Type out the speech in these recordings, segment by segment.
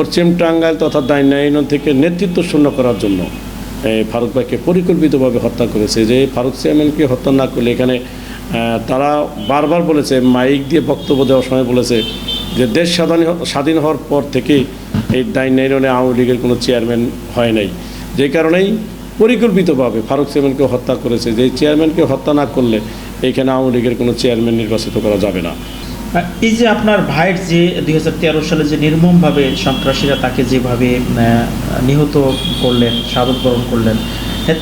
পশ্চিম টাঙ্গাইল তথা দাইনাইন থেকে নেতৃত্ব শূন্য করার জন্য ফারুক ভাইকে পরিকল্পিতভাবে হত্যা করেছে। যে ফারুক চেয়ারম্যানকে হত্যা না করলে এখানে তারা বারবার বলেছে, মাইক দিয়ে বক্তব্য দেওয়ার সময় বলেছে যে দেশ স্বাধীন স্বাধীন হওয়ার পর থেকেই এই দাইনাইনে আওয়ামী লীগের কোনো চেয়ারম্যান হয় নাই। যে কারণেই পরিকল্পিতভাবে ফারুক চেয়ারম্যানকে হত্যা করেছে। যে চেয়ারম্যানকে হত্যা না করলে এখানে আওয়ামী লীগের কোনো চেয়ারম্যান নির্বাচিত করা যাবে না। এই যে আপনার ভাইয়ের যে দু হাজার তেরো সালে যে নির্মমভাবে সন্ত্রাসীরা তাকে যেভাবে নিহত করলেন শাহাদত বরণ করলেন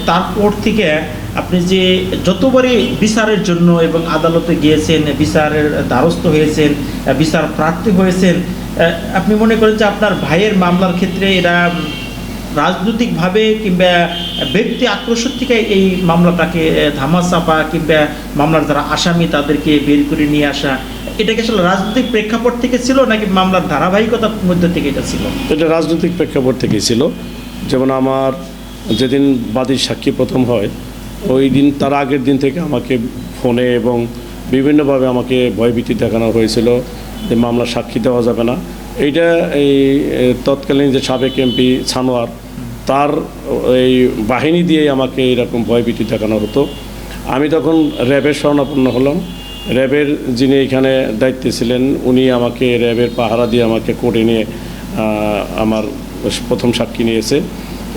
তারপর থেকে আপনি যে যতবারই বিচারের জন্য এবং আদালতে গিয়েছেন, বিচারের দ্বারস্থ হয়েছেন বিচার প্রার্থী হয়েছেন আপনি মনে করেন যে আপনার ভাইয়ের মামলার ক্ষেত্রে এরা রাজনৈতিকভাবে কিংবা ব্যক্তি আক্রোশ থেকে এই মামলাটাকে ধামাচাপা কিংবা মামলার যারা আসামি তাদেরকে বের করে নিয়ে আসা এটা কি আসলে রাজনৈতিক প্রেক্ষাপট থেকে ছিল নাকি মামলার ধারাবাহিকতার মধ্যে থেকে এটা ছিল? এটা রাজনৈতিক প্রেক্ষাপট থেকে ছিল। যেমন আমার যেদিন বাদীর সাক্ষী প্রথম হয়, ওই দিন তার আগের দিন থেকে আমাকে ফোনে এবং বিভিন্নভাবে আমাকে ভয়ভীতি দেখানো হয়েছিল যে মামলা সাক্ষী দেওয়া যাবে না। এইটা এই তৎকালীন যে সাবেক এমপি ছানোয়ার, তার এই বাহিনী দিয়েই আমাকে এরকম ভয়ভীতি দেখানো হতো। আমি তখন র্যাবের শরণাপন্ন হলাম। র্যাবের যিনি এখানে দায়িত্বে ছিলেন, উনি আমাকে র্যাবের পাহারা দিয়ে আমাকে কোর্টে নিয়ে আমার প্রথম সাক্ষী নিয়েছে।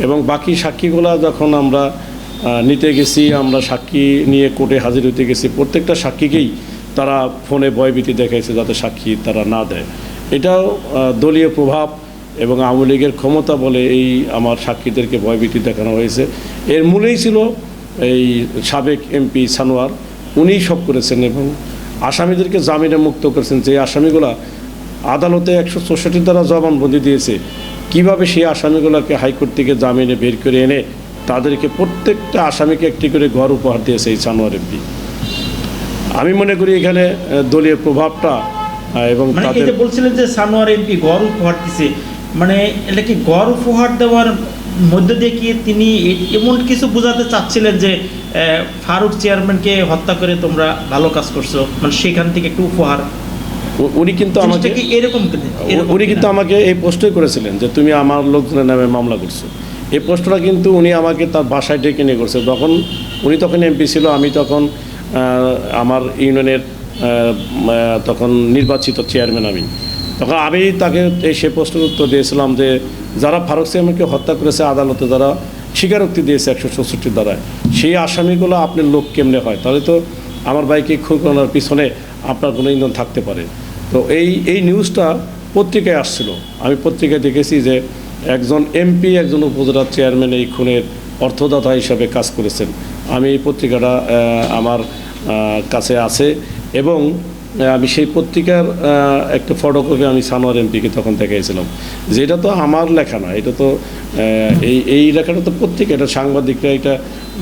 এবং বাকি সাক্ষীগুলো যখন আমরা নিতে গেছি, আমরা সাক্ষী নিয়ে কোর্টে হাজির হতে গেছি, প্রত্যেকটা সাক্ষীকেই তারা ফোনে ভয়ভীতি দেখাইছে যাতে সাক্ষী তারা না দেয়। এটাও দলীয় প্রভাব এবং আওয়ামী লীগের ক্ষমতা বলে এই আমার সাক্ষীদেরকে ভয়ভীতি দেখানো হয়েছে। এর মূলেই ছিল এই সাবেক এমপি সানোয়ার। উনিই সব করেছেন এবং আসামিদেরকে জামিনে মুক্ত করেছেন। যে আসামিগুলা আদালতে একশো চৌষট্টি দ্বারা জবানবন্দি দিয়েছে কীভাবে সেই আসামিগুলোকে হাইকোর্ট থেকে জামিনে বের করে এনে তাদেরকে প্রত্যেকটা আসামিকে একটি করে ঘর উপহার দিয়েছে এই সানোয়ার এমপি আমি মনে করি এখানে দলীয় প্রভাবটা এবং মানে বলছিলেন যে সানোয়ার এমপি গড় উপহার দিছে মানে এটা কি গড় উপহার দেওয়ার মধ্যে দিয়ে কি তিনি এমন কিছু বোঝাতে চাচ্ছিলেন যে ফারুক চেয়ারম্যানকে হত্যা করে তোমরা ভালো কাজ করছ? মানে সেখান থেকে একটু উপহার। উনি কিন্তু আমাকে কি এরকম উনি কিন্তু আমাকে এই প্রশ্নই করেছিলেন যে তুমি আমার লোকজনের নামে মামলা করছ। এই পোস্টটা কিন্তু উনি আমাকে তার বাসায় ডেকে নিয়ে করছে তখন উনি তখন এমপি ছিল আমি তখন আমার ইউনিয়নের তখন নির্বাচিত চেয়ারম্যান আমি। তখন আমি তাকে এই সে প্রশ্নের উত্তর দিয়েছিলাম যে, যারা ফারুক চেয়ারম্যানকে হত্যা করেছে আদালতে, যারা স্বীকারোক্তি দিয়েছে একশো চৌষট্টি দ্বারায় সেই আসামিগুলো আপনার লোক কেমনে হয়? তাহলে তো আমার বাইকে খুন করার পিছনে আপনার কোনো ইন্ধন থাকতে পারে। তো এই এই নিউজটা পত্রিকায় আসছিল। আমি পত্রিকায় দেখেছি যে, একজন এমপি, একজন উপজেলার চেয়ারম্যান এই খুনের অর্থদাতা হিসাবে কাজ করেছেন। আমি এই পত্রিকাটা আমার কাছে আছে এবং আমি সেই পত্রিকার একটা ফটোকপি আমি সানোয়ার এমপিকে তখন দেখাইছিলাম। যে এটা তো আমার লেখা না, এটা তো এই এই লেখাটা তো পত্রিকা, এটা সাংবাদিকরা এটা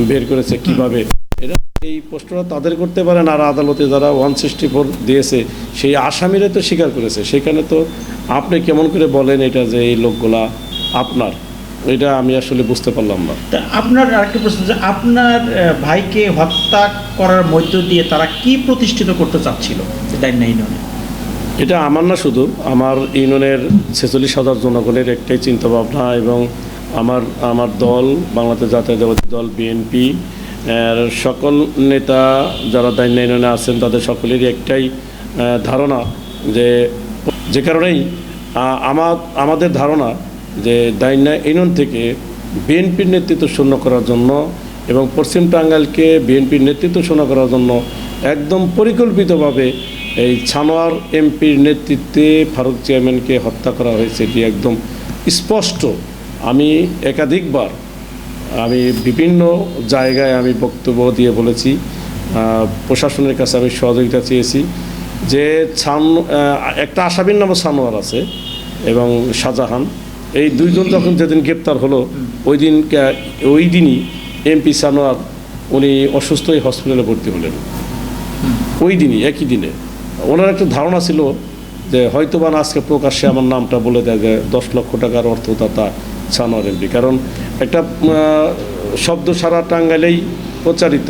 বের করেছে কীভাবে? এটা এই প্রশ্নটা তাদের করতে পারেন আর আদালতে যারা ওয়ান সিক্সটি ফোর দিয়েছে, সেই আসামিরা তো স্বীকার করেছে। সেখানে তো আপনি কেমন করে বলেন এটা যে এই লোকগুলা আপনার? এটা আমি আসলে বুঝতে পারলাম না। তা আপনার আরেকটা প্রশ্ন যে আপনার ভাইকে হত্যা করার মধ্য দিয়ে তারা কি প্রতিষ্ঠিত করতে চাচ্ছিল? ইউনিয়নে। এটা আমার না শুধু আমার ইউনিয়নের ছেচল্লিশ হাজার জনগণের একটাই চিন্তাভাবনা এবং আমার আমার দল বাংলাদেশ জাতীয়তাবাদী দল বিএনপি এর সকল নেতা যারা দায়িত্ব ইউনিয়নে আছেন তাদের সকলেরই একটাই ধারণা যে যে কারণেই আমার আমাদের ধারণা যে দাইন্যা ইউনিয়ন থেকে বিএনপির নেতৃত্ব শূন্য করার জন্য এবং পশ্চিম টাঙ্গাইলকে বিএনপির নেতৃত্ব শূন্য করার জন্য একদম পরিকল্পিতভাবে এই ছানোয়ার এমপির নেতৃত্বে ফারুক চেয়ারম্যানকে হত্যা করা হয়েছে, এটি একদম স্পষ্ট। আমি একাধিকবার আমি বিভিন্ন জায়গায় আমি বক্তব্য দিয়ে বলেছি প্রশাসনের কাছে আমি সহযোগিতা চেয়েছি যে ছান একটা আসামির নামও সানোয়ার আছে এবং শাহজাহান। এই দুইজন যখন যেদিন গ্রেপ্তার হলো, ওই দিন ওই দিনই এমপি সানোয়ার উনি অসুস্থ হয়ে হসপিটালে ভর্তি হলেন। ওই দিনই, একই দিনে। ওনার একটা ধারণা ছিল যে হয়তো বা আজকে প্রকাশ্যে আমার নামটা বলে দেয় যে দশ লক্ষ টাকার অর্থদাতা সানোয়ার এমপি। কারণ একটা শব্দ সারা টাঙ্গাইলেই প্রচারিত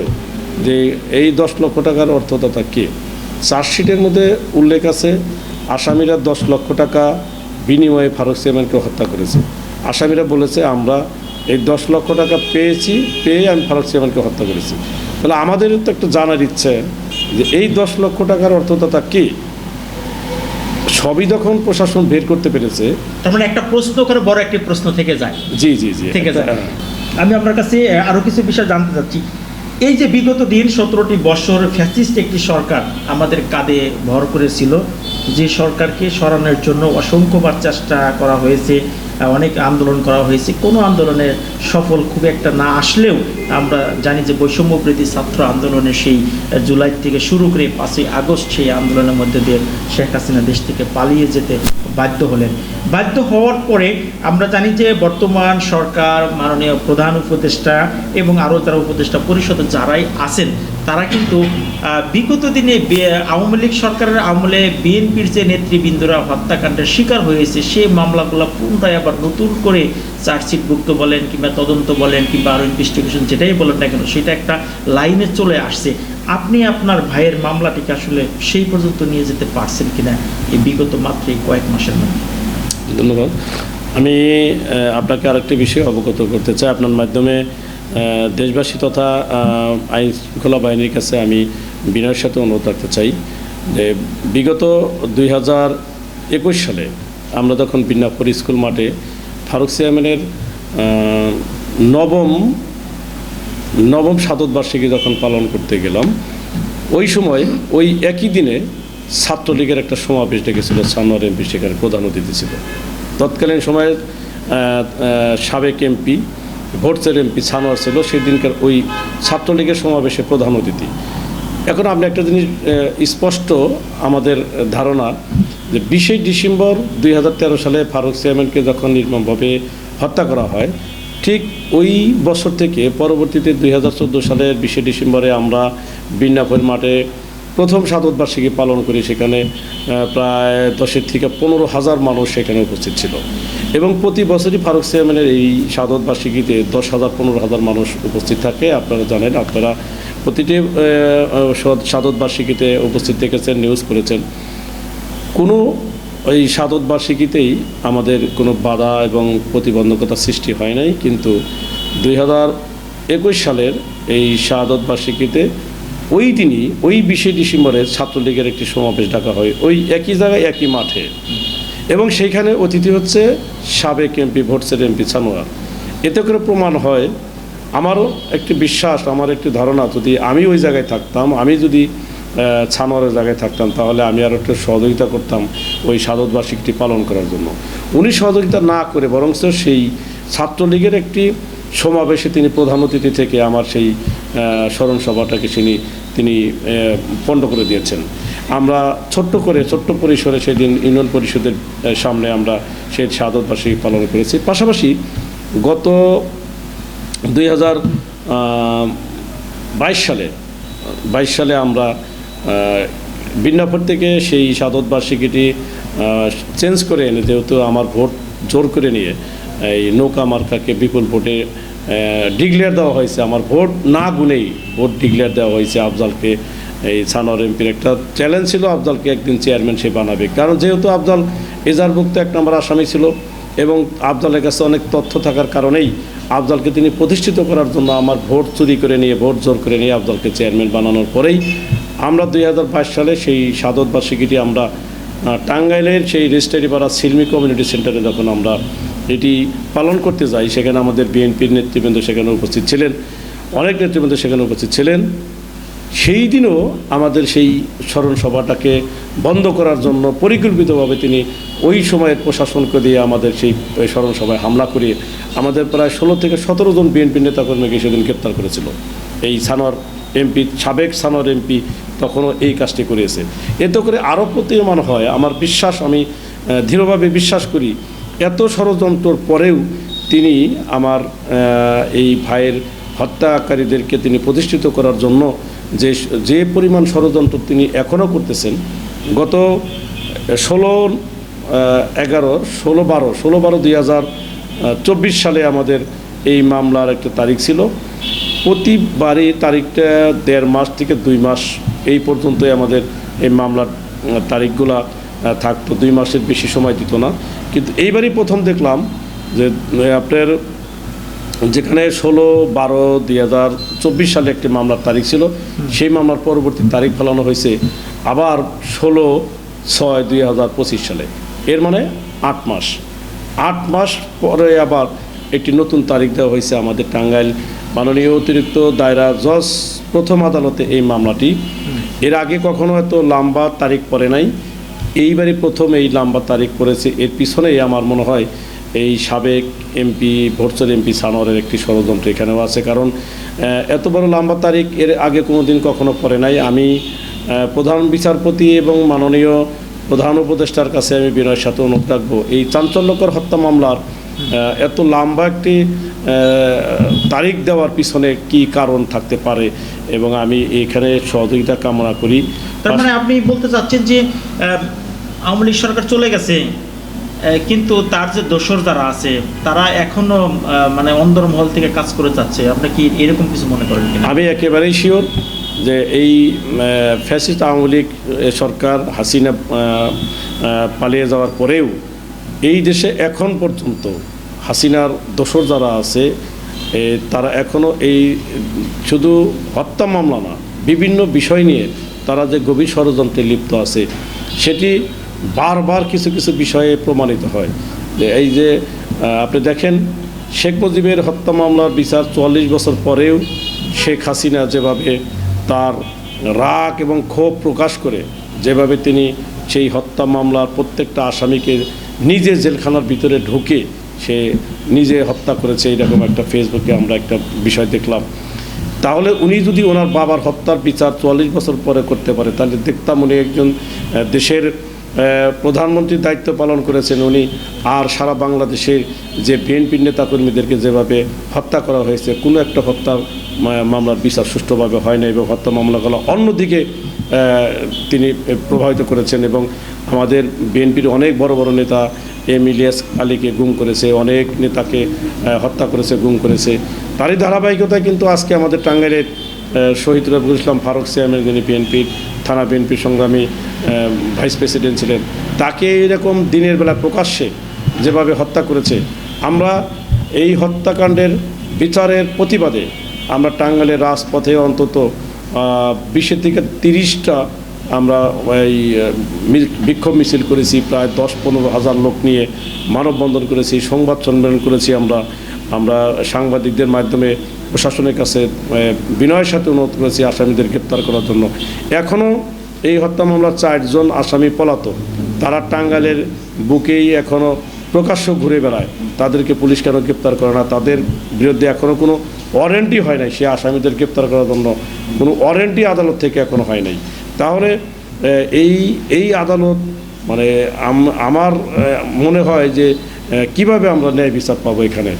যে এই দশ লক্ষ টাকার অর্থদাতা কে? চার্জশিটের মধ্যে উল্লেখ আছে, আসামিরা দশ লক্ষ টাকা বিনিময়ে ফারুক চেয়ারম্যানকে হত্যা করেছে। আসামিরা বলেছে আমরা এই দশ লক্ষ টাকা পেয়েছি পেয়ে আমি ফারুক চেয়ারম্যানকে হত্যা করেছি। তাহলে আমাদের তো একটু জানার ইচ্ছে যে এই দশ লক্ষ টাকার অর্থদাতা কি? সবই যখন প্রশাসন বের করতে পেরেছে তার মানে একটা প্রশ্ন করে বড় একটি প্রশ্ন থেকে যায়। জি জি জি আছে একটা- আমি আপনার কাছে আরও কিছু বিষয় জানতে চাচ্ছি। এই যে বিগত দিন সতেরোটি বছর ফ্যাসিস্ট একটি সরকার আমাদের কাঁধে ভর করেছিল যে সরকারকে সরানোর জন্য অসংখ্যবার চেষ্টা করা হয়েছে অনেক আন্দোলন করা হয়েছে। কোনো আন্দোলনের সফল খুব একটা না আসলেও আমরা জানি যে বৈষম্যপ্রীতি ছাত্র আন্দোলনে সেই জুলাই থেকে শুরু করে পাঁচই আগস্ট সেই আন্দোলনের মধ্যে দিয়ে শেখ হাসিনা দেশ থেকে পালিয়ে যেতে বাধ্য হলেন। বাধ্য হওয়ার পরে আমরা জানি যে বর্তমান সরকার, মাননীয় প্রধান উপদেষ্টা এবং আরও যারা উপদেষ্টা পরিষদে যারাই আছেন, তারা কিন্তু বিগত দিনে আওয়ামী লীগ সরকারের আমলে বিএনপির যে নেতৃবৃন্দরা হত্যাকাণ্ডের শিকার হয়েছে সেই মামলাগুলো পুনরায় আবার নতুন করে চার্জশিটভুক্ত বলেন কিংবা তদন্ত বলেন কিংবা আরও ইনভেস্টিগেশন যেটাই বলেন না কেন, সেটা একটা লাইনে চলে আসছে। আপনি আপনার ভাইয়ের মামলাটিকে আসলে সেই পর্যন্ত নিয়ে যেতে পারছেন কিনা এই বিগত মাত্র কয়েক মাসের মধ্যে? ধন্যবাদ। আমি আপনাকে আরেকটি বিষয় অবগত করতে চাই। আপনার মাধ্যমে দেশবাসী তথা আইন শৃঙ্খলা বাহিনীর কাছে আমি বিনয়ের সাথে অনুরোধ রাখতে চাই যে বিগত দুই হাজার একুশ সালে আমরা যখন বিন্নাপুর স্কুল মাঠে ফারুক চেয়ারম্যানের নবম নবম সাততবার্ষিকী যখন পালন করতে গেলাম ওই সময় ওই একই দিনে ছাত্রলীগের একটা সমাবেশ ডেকেছিল সানোয়ার এমপি সেখানে প্রধান অতিথি ছিল। তৎকালীন সময়ে আহ, আহ, সাবেক এমপি ভোটসের এমপি সানোয়ার ছিল সেদিনকার ওই ছাত্রলীগের সমাবেশে প্রধান অতিথি। এখন আপনি একটা জিনিস স্পষ্ট আমাদের ধারণা যে বিশে ডিসেম্বর দুই হাজার তেরো সালে ফারুক চেয়ারম্যানকে যখন নির্মমভাবে হত্যা করা হয় ঠিক ওই বছর থেকে পরবর্তীতে দুই হাজার চোদ্দ সালের বিশে ডিসেম্বরে আমরা বিন্নাপুর মাঠে প্রথম সাতবার্ষিকী পালন করি, সেখানে প্রায় দশের থেকে পনেরো হাজার মানুষ সেখানে উপস্থিত ছিল। এবং প্রতি বছরই ফারুক চেয়ারম্যানের এই সাতবার্ষিকীতে দশ হাজার, পনেরো হাজার মানুষ উপস্থিত থাকে। আপনারা জানেন, আপনারা প্রতিটি সাতবার্ষিকীতে উপস্থিত দেখেছেন, নিউজ করেছেন। কোনো ওই সাদত বার্ষিকীতেই আমাদের কোনো বাধা এবং প্রতিবন্ধকতা সৃষ্টি হয় নাই, কিন্তু দুই হাজার একুশ সালের এই শাহাদত বার্ষিকীতে ওই দিনই, ওই বিশে ডিসেম্বরে ছাত্রলীগের একটি সমাবেশ ডাকা হয়, ওই একই জায়গায় একই মাঠে। এবং সেইখানে অতিথি হচ্ছে সাবেক এমপি ভোটসের এমপি সানোয়ার এতে করে প্রমাণ হয়, আমারও একটি বিশ্বাস, আমার একটি ধারণা, যদি আমি ওই জায়গায় থাকতাম, আমি যদি ছানোয়ারের জায়গায় থাকতাম, তাহলে আমি আরও একটু সহযোগিতা করতাম ওই সাদত বার্ষিকটি পালন করার জন্য। উনি সহযোগিতা না করে বরং সেই ছাত্রলীগের একটি সমাবেশে তিনি প্রধান অতিথি থেকে আমার সেই স্মরণ সভাটাকে তিনি তিনি পণ্ড করে দিয়েছেন। আমরা ছোট্ট করে, ছোট্ট পরিসরে সেদিন ইউনিয়ন পরিষদের সামনে আমরা সেই সাদত বার্ষিকী পালন করেছি। পাশাপাশি গত দুই বাইশ সালে বাইশ সালে আমরা বিন্নাপুর থেকে সেই সাদত বার্ষিকীটি চেঞ্জ করে এনে যেহেতু আমার ভোট জোর করে নিয়ে, এই নৌকা মার্কাকে বিপুল ভোটে ডিক্লেয়ার দেওয়া হয়েছে। আমার ভোট না গুনেই ভোট ডিক্লেয়ার দেওয়া হয়েছে আফজালকে। এই সানোয়ার এমপির একটা চ্যালেঞ্জ ছিল আফজালকে একদিন চেয়ারম্যান সে বানাবে। কারণ যেহেতু আফজাল এজারভুক্ত এক নম্বর আসামি ছিল এবং আফজালের কাছে অনেক তথ্য থাকার কারণেই আফজালকে তিনি প্রতিষ্ঠিত করার জন্য আমার ভোট চুরি করে নিয়ে, ভোট জোর করে নিয়ে আফজালকে চেয়ারম্যান বানানোর পরেই আমরা দুই হাজার বাইশ সালে সেই সাদত বার্ষিকীটি আমরা টাঙ্গাইলের সেই রেজিস্ট্রারিপাড়া সিলমি কমিউনিটি সেন্টারে যখন আমরা এটি পালন করতে যাই, সেখানে আমাদের বিএনপির নেতৃবৃন্দ সেখানে উপস্থিত ছিলেন, অনেক নেতৃবৃন্দ সেখানে উপস্থিত ছিলেন। সেই দিনও আমাদের সেই স্মরণ সভাটাকে বন্ধ করার জন্য পরিকল্পিতভাবে তিনি ওই সময়ের প্রশাসনকে দিয়ে আমাদের সেই স্মরণ সভায় হামলা করে আমাদের প্রায় ষোলো থেকে সতেরো জন বিএনপি নেতাকর্মীকে সেদিন গ্রেপ্তার করেছিল। এই সানোয়ার এমপি, সাবেক সানোয়ার এমপি তখনও এই কাজটি করেছে। এতে করে আরও প্রতীয়মান হয়, আমার বিশ্বাস, আমি দৃঢ়ভাবে বিশ্বাস করি, এত ষড়যন্ত্রর পরেও তিনি আমার এই ভাইয়ের হত্যাকারীদেরকে তিনি প্রতিষ্ঠিত করার জন্য যে যে পরিমাণ ষড়যন্ত্র তিনি এখনও করতেছেন, গত ষোলো এগারো, ষোলো বারো ষোলো বারো দুই হাজার চব্বিশ সালে আমাদের এই মামলার একটা তারিখ ছিল। প্রতিবারই তারিখটা দেড় মাস থেকে দুই মাস এই পর্যন্তই আমাদের এই মামলার তারিখগুলা থাকতো। দুই মাসের বেশি সময় দিত না। কিন্তু এইবারই প্রথম দেখলাম যে আপনার যেখানে ষোলো বারো দুই হাজার চব্বিশ সালে একটি মামলার তারিখ ছিল সেই মামলার পরবর্তী তারিখ ফেলানো হয়েছে আবার ষোলো ছয় দুই হাজার পঁচিশ সালে। এর মানে আট মাস। আট মাস পরে আবার একটি নতুন তারিখ দেওয়া হয়েছে আমাদের টাঙ্গাইল মাননীয় অতিরিক্ত দায়রা জজ, প্রথম আদালতে এই মামলাটি। এর আগে কখনো এত লম্বা তারিখ পড়ে নাই। এইবারই প্রথম এই লম্বা তারিখ পড়েছে। এর পিছনেই আমার মনে হয় এই সাবেক এমপি ভোটসল এমপি সানোয়ারের একটি ষড়যন্ত্র এখানেও আছে। কারণ এত বড় লম্বা তারিখ এর আগে কোনো দিন কখনো পড়ে নাই। আমি প্রধান বিচারপতি এবং মাননীয় প্রধান উপদেষ্টার কাছে আমি বিনয়ের সাথে অনুরোধ রাখব। এই চাঞ্চল্যকর হত্যা মামলার এত লম্বা একটি তারিখ দেওয়ার পিছনে কি কারণ থাকতে পারে? এবং আমি এখানে সহযোগিতা কামনা করি। তার মানে আপনি বলতে চাচ্ছেন যে আওয়ামী লীগ সরকার চলে গেছে কিন্তু তার যে দোসর যারা আছে তারা এখনও মানে অন্দরমহল থেকে কাজ করে যাচ্ছে। আপনি কি এরকম কিছু মনে করেন আমি একেবারেই শিওর যে এই ফ্যাসিস্ট আওয়ামী লীগ সরকার হাসিনা পালিয়ে যাওয়ার পরেও এই দেশে এখন পর্যন্ত হাসিনার দোসর যারা আছে তারা এখনও এই শুধু হত্যা মামলা না, বিভিন্ন বিষয় নিয়ে তারা যে গভীর ষড়যন্ত্রে লিপ্ত আছে, সেটি বারবার কিছু কিছু বিষয়ে প্রমাণিত হয়। যে এই যে আপনি দেখেন, শেখ মুজিবের হত্যা মামলার বিচার চুয়াল্লিশ বছর পরেও শেখ হাসিনা যেভাবে তার রাগ এবং ক্ষোভ প্রকাশ করে, যেভাবে তিনি সেই হত্যা মামলার প্রত্যেকটা আসামিকে নিজে জেলখানার ভিতরে ঢুকে সে নিজে হত্যা করেছে এরকম একটা ফেসবুকে আমরা একটা বিষয় দেখলাম। তাহলে উনি যদি ওনার বাবার হত্যার বিচার চুয়াল্লিশ বছর পরে করতে পারে, তাহলে দেখতাম উনি একজন দেশের প্রধানমন্ত্রীর দায়িত্ব পালন করেছেন উনি, আর সারা বাংলাদেশে যে বিএনপির নেতাকর্মীদেরকে যেভাবে হত্যা করা হয়েছে, কোনো একটা হত্যা মামলার বিচার সুষ্ঠুভাবে হয় না এবং হত্যা মামলাগুলো অন্যদিকে তিনি প্রভাবিত করেছেন এবং আমাদের বিএনপির অনেক বড় বড় নেতা এম ইলিয়াস আলীকে গুম করেছে, অনেক নেতাকে হত্যা করেছে, গুম করেছে। তারই ধারাবাহিকতায় কিন্তু আজকে আমাদের টাঙ্গাইলের শহীদ রবিউল ইসলাম ফারুক সিয়ামের যিনি বিএনপির, থানা বিএনপির সংগ্রামী ভাইস প্রেসিডেন্ট ছিলেন, তাকে এরকম দিনের বেলা প্রকাশ্যে যেভাবে হত্যা করেছে, আমরা এই হত্যাকাণ্ডের বিচারের প্রতিবাদে আমরা টাঙ্গালের রাজপথে অন্তত বিশের থেকে তিরিশটা আমরা এই বিক্ষোভ মিছিল করেছি, প্রায় দশ পনেরো হাজার লোক নিয়ে মানববন্ধন করেছি, সংবাদ সম্মেলন করেছি আমরা। আমরা সাংবাদিকদের মাধ্যমে প্রশাসনের কাছে বিনয়ের সাথে অনুরোধ করেছি আসামিদের গ্রেপ্তার করার জন্য। এখনও এই হত্যা মামলার চারজন আসামি পলাতক। তারা টাঙ্গালের বুকেই এখনও প্রকাশ্য ঘুরে বেড়ায়। তাদেরকে পুলিশ কেন গ্রেপ্তার করে না? তাদের বিরুদ্ধে এখনও কোনো ওয়ারেন্টি হয় নাই। সে আসামিদের গ্রেপ্তার করার জন্য কোনো ওয়ারেন্টি আদালত থেকে এখনও হয় নাই। তাহলে এই এই আদালত মানে আমার মনে হয় যে কীভাবে আমরা ন্যায় বিচার পাবো এখানে?